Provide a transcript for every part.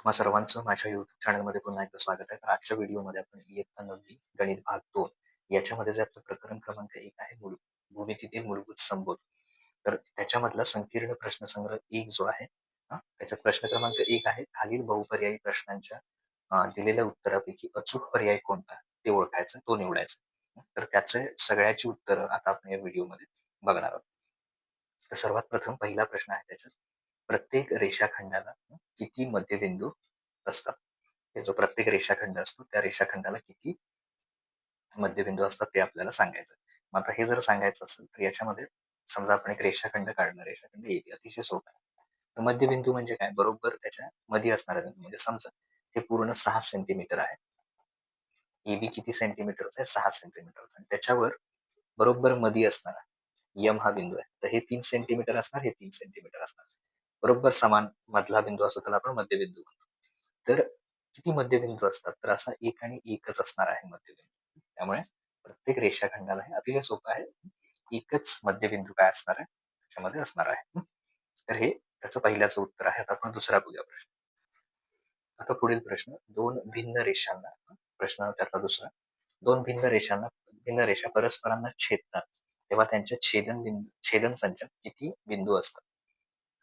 तुम्हा सर्वांचं माझ्या युट्यूब चॅनलमध्ये पुन्हा एकदा स्वागत आहे. तर आजच्या व्हिडिओमध्ये आपण इयत्ता नववी गणित भाग दोन. याच्यामध्ये जे आपलं प्रकरण क्रमांक एक आहे भूमितीतील मूलभूत संबोध. तर त्याच्यामधला संकीर्ण प्रश्नसंग्रह एक जो आहे त्याचा प्रश्न क्रमांक एक आहे खालील बहुपर्यायी प्रश्नांच्या दिलेल्या उत्तरापैकी अचूक पर्याय कोणता ते ओळखायचा तो निवडायचा. तर त्याचे सगळ्याची उत्तरं आता आपण या व्हिडिओमध्ये बघणार आहोत. तर सर्वात प्रथम पहिला प्रश्न आहे त्याच्यात प्रत्येक रेषाखंडाला किती मध्यबिंदू असतात? हे जो प्रत्येक रेषाखंड असतो त्या रेषाखंडाला किती मध्यबिंदू असतात ते आपल्याला सांगायचं मग आता हे जर सांगायचं असेल तर याच्यामध्ये समजा आपण एक रेषाखंड काढणार रेषाखंड एबी अतिशय सोपा आहे. तर मध्यबिंदू म्हणजे काय? बरोबर त्याच्या मध्ये असणारा बिंदू. म्हणजे समजा हे पूर्ण सहा सेंटीमीटर आहे. एबी किती सेंटीमीटरचा आहे? सहा सेंटीमीटरचा आणि त्याच्यावर बरोबर मध्ये असणारा यम हा बिंदू आहे. तर हे तीन सेंटीमीटर असणार हे तीन सेंटीमीटर असणार. बरोबर समान मधला बिंदू असतो त्याला आपण मध्यबिंदू म्हणतो. तर किती मध्यबिंदू असतात? तर असा एक आणि एकच असणार आहे मध्यबिंदू. त्यामुळे प्रत्येक रेषाखंडाला हे अतिशय सोपं आहे. एकच मध्यबिंदू काय असणार आहे? त्याच्यामध्ये असणार आहे. तर हे त्याचं पहिल्याचं उत्तर आहे. आता आपण दुसरा बघूया प्रश्न. आता पुढील प्रश्न दोन भिन्न रेषांना प्रश्न त्यातला दुसरा. दोन भिन्न रेषांना भिन्न रेषा परस्परांना छेदतात. तेव्हा त्यांच्या छेदन बिंदू छेदन संचात किती बिंदू असतात?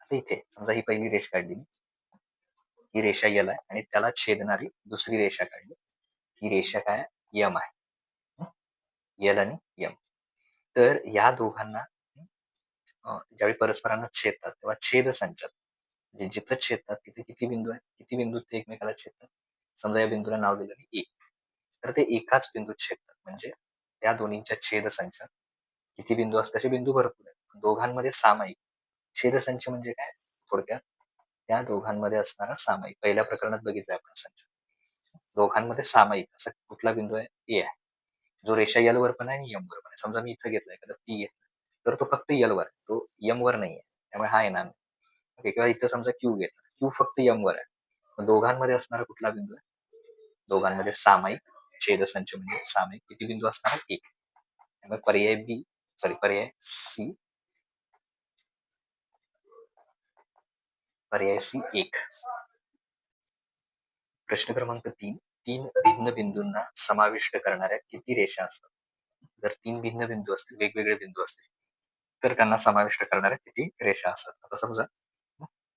आता इथे समजा ही पहिली रेष काढली मी. ही रेषा यल आहे आणि त्याला छेदणारी दुसरी रेषा काढली. ही रेषा काय? यम आहे. यल आणि यम तर या दोघांना ज्यावेळी परस्परांना छेदतात तेव्हा छेद संचात म्हणजे जिथं छेदतात तिथे किती बिंदू आहेत? किती बिंदू ते एकमेकाला छेदतात? समजा या बिंदूला नाव दिलं मी ए तर ते एकाच बिंदूत छेदतात. म्हणजे त्या दोन्हीच्या छेद संचात किती बिंदू असतात? तसे बिंदू भरपूर आहेत. दोघांमध्ये सामायिक छेदसंच म्हणजे काय? थोडक्यात त्या दोघांमध्ये असणारा सामायिक. पहिल्या प्रकरणात बघितलं आपण संच. दोघांमध्ये सामायिक. असा कुठला बिंदू आहे? ए आहे. जो रेषा यल वर पण आहे आणि यम वर पण आहे. समजा मी इथं घेतला एखादा पी घेतला, तर तो फक्त यल वर तो यम वर नाही आहे त्यामुळे हा येणार नाही. किंवा इथं समजा क्यू घेतला क्यू फक्त यम वर आहे. दोघांमध्ये असणारा कुठला बिंदू आहे? दोघांमध्ये सामायिक छेदसंच म्हणजे सामायिक. किती बिंदू असणार? एक. त्यामुळे पर्याय बी सॉरी पर्याय सी पर्याय सी एक. प्रश्न क्रमांक तीन. तीन भिन्न बिंदूंना समाविष्ट करणाऱ्या किती रेषा असतात? जर तीन भिन्न बिंदू असतील वेगवेगळे बिंदू असतील तर त्यांना समाविष्ट करणाऱ्या किती रेषा असतात? आता समजा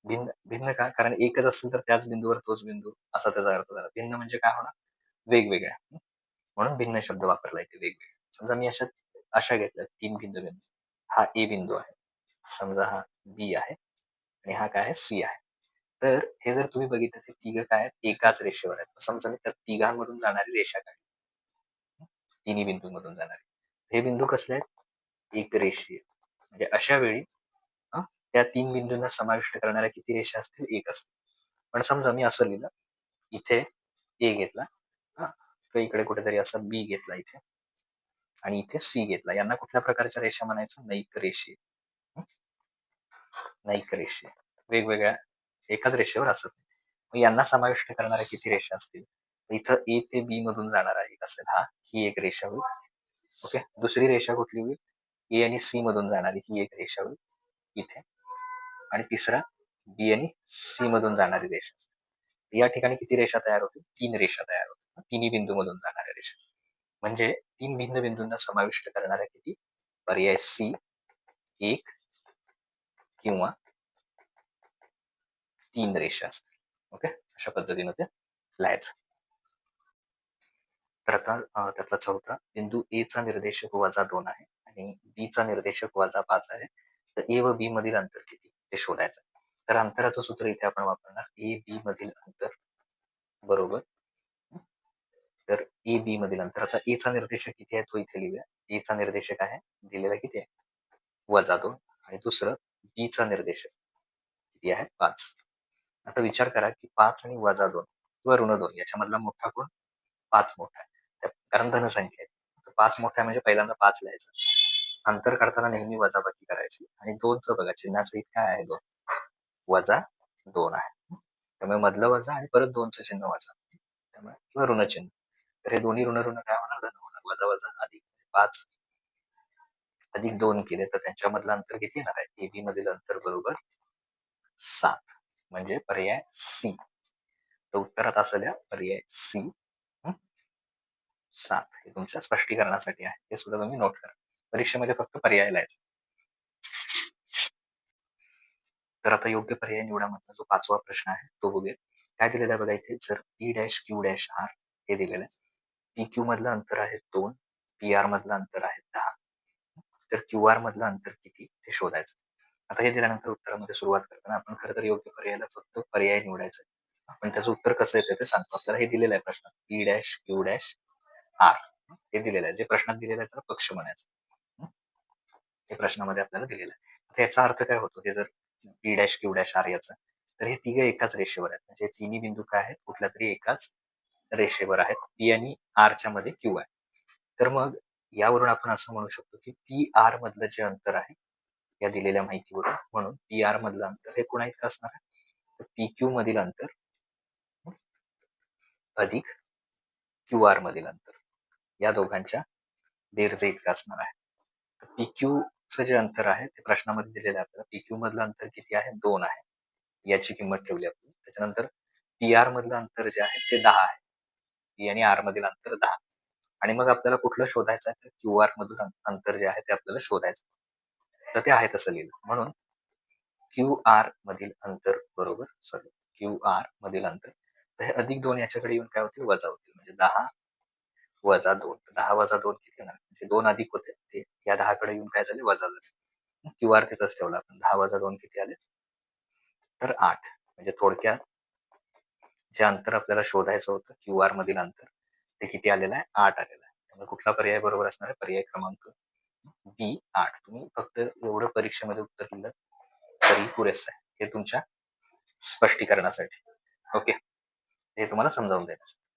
भिन्न भिन्न का? कारण एकच असेल तर त्याच बिंदूवर तोच बिंदू असा त्याचा अर्थ झाला. भिन्न म्हणजे काय होणार? वेगवेगळ्या. म्हणून भिन्न शब्द वापरला येते वेगवेगळे. समजा मी अशा अशा घेतल्या तीन भिन्न बिंदू. हा ए बिंदू आहे. समजा हा बी आहे. आणि हा काय आहे? सी आहे. तर हे जर तुम्ही बघितलं ते तिघ काय आहेत? एकाच रेषेवर आहेत. समजा मी त्या तिघांमधून जाणारी रेषा काढली. तिन्ही बिंदूंमधून जाणारी. हे बिंदू कसले आहेत? एक रेषीय. म्हणजे अशा वेळी त्या तीन बिंदूंना समाविष्ट करणाऱ्या किती रेषा असतील? एक असतील. पण समजा मी असं लिहिलं इथे ए घेतला हा किंवा इकडे कुठेतरी असं बी घेतला इथे आणि इथे सी घेतला. यांना कुठल्या प्रकारच्या रेषा म्हणायचं? नैक रेषीय. नैक रेषे? वेगवेगळ्या एकाच रेषेवर असत मग यांना समाविष्ट करणाऱ्या किती रेषा असतील? इथं ए ते बी मधून जाणारा एक असेल हा ही एक रेषा होईल. ओके? दुसरी रेषा कुठली होईल? ए आणि सी मधून जाणारी ही एक रेषा होईल. इथे. आणि तिसरा बी आणि सी मधून जाणारी रेषा या ठिकाणी किती रेषा तयार होतील? तीन रेषा तयार होतील. तिन्ही बिंदू मधून जाणाऱ्या रेषा. म्हणजे तीन भिन्न बिंदूंना समाविष्ट करणाऱ्या किती? पर्याय सी एक किंवा तीन रेषा असतात. ओके अशा पद्धतीनं ते लिहायचं. तर आता त्यातला चौथा बिंदू ए चा निर्देशक वजा दोन आहे आणि बी चा निर्देशक वजा पाच आहे. तर ए व बी मधील अंतर किती? ते शोधायचं. तर अंतराचं सूत्र इथे आपण वापरणार. ए बी मधील अंतर बरोबर. तर ए बी मधील अंतर. आता ए चा निर्देशक किती आहे? तो इथे लिहूया. ए चा निर्देशक आहे. दिलेला किती आहे? वजा दोन. आणि दुसरं बी चा निर्देशक किती आहे पाच. आता विचार करा की पाच आणि वजा दोन किंवा ऋण दोन याच्यामधला मोठा कोण? पाच मोठा आहे. कारण धनसंख्या आहे. पाच मोठा म्हणजे पहिल्यांदा पाच लिहायचं. अंतर काढताना नेहमी वजाबाकी करायची. आणि दोनचं बघा चिन्हाचं काय आहे दोन? वजा दोन आहे. त्यामुळे मधलं वजा आणि परत दोनचं चिन्ह वजा. त्यामुळे किंवा ऋणचिन्ह तर हे दोन्ही ऋण ऋण काय होणार? धन होणार. वजा वजा अधिक. पाच अधिक दोन केले तर त्यांच्यामधलं अंतर किती येणार आहे? एबी मधील अंतर बरोबर सात. म्हणजे पर्याय सी तर उत्तरात असलेल्या पर्याय सी सात. हे तुमच्या स्पष्टीकरणासाठी आहे. हे सुद्धा तुम्ही नोट करा. परीक्षेमध्ये फक्त पर्याय लिहायचा तर आता योग्य पर्याय निवडामधला जो पाचवा प्रश्न आहे तो बघूया. काय दिलेला आहे बघा इथे? जर P dash Q dash R हे दिलेलं आहे. पी क्यू मधलं अंतर आहे दोन. पी आर मधलं अंतर आहे दहा. तर क्यू आर मधलं अंतर किती ते शोधायचं. आता हे दिल्यानंतर उत्तरामध्ये सुरुवात करताना आपण खरं तर योग्य पर्यायाला फक्त पर्याय निवडायचा. आपण त्याचं उत्तर कसं येतं ते सांगतो. आपल्याला हे दिलेलं आहे प्रश्न. P dash Q dash R हे दिलेलं आहे. जे प्रश्नात दिलेलं आहे त्याला पक्ष म्हणायचं. हे? प्रश्नामध्ये आपल्याला दिलेलं आहे. आता याचा अर्थ काय होतो? हे जर P dash Q dash R याचा तर हे तिघे एकाच रेषेवर आहेत. म्हणजे तिन्ही बिंदू काय आहेत? कुठल्या तरी एकाच रेषेवर आहेत. पी आणि आरच्या मध्ये क्यू आहे. तर मग यावरून आपण असं म्हणू शकतो की पी आर मधलं जे अंतर आहे या दिलेल्या माहितीवरून म्हणून पी आर मधलं अंतर हे कुणा इतकं असणार आहे? तर पी क्यू मधील अंतर अधिक क्यू आर मधील अंतर. या दोघांच्या बेरजे इतकं असणार आहे. पी क्यू चं जे अंतर आहे ते प्रश्नामध्ये दिलेलं आहे आपल्याला. पी क्यू मधलं अंतर किती आहे? दोन आहे. याची किंमत ठेवली आपण. त्याच्यानंतर पी आर मधलं अंतर जे आहे ते दहा आहे. पी आणि आर मधील अंतर दहा. आणि मग आपल्याला कुठलं शोधायचं आहे? तर क्यू आर मधून अंतर जे आहे ते आपल्याला शोधायचं तर ते आहे तसं लिहिलं. म्हणून क्यू आर मधील अंतर बरोबर सॉरी क्यू आर मधील अंतर. तर हे अधिक दोन याच्याकडे येऊन काय होतील? वजा होतील. म्हणजे दहा वजा दोन. दहा वजा दोन किती येणार? म्हणजे दोन अधिक होते. ते या दहाकडे येऊन काय झाले? वजा झाले. क्यू आर तिथंच ठेवला आपण. दहा वजा दोन किती आले? तर आठ. म्हणजे थोडक्यात जे अंतर आपल्याला शोधायचं होतं क्यू आर मधील अंतर ते किती आलेलं आहे? आठ आलेलं आहे. त्यामुळे कुठला पर्याय बरोबर असणार आहे? पर्याय क्रमांक बी आठ. तुम्ही फक्त एवढं परीक्षेमध्ये उत्तर दिलं तरी पुरेसं आहे. हे तुमच्या स्पष्टीकरणासाठी. ओके? हे तुम्हाला समजावून द्यायचं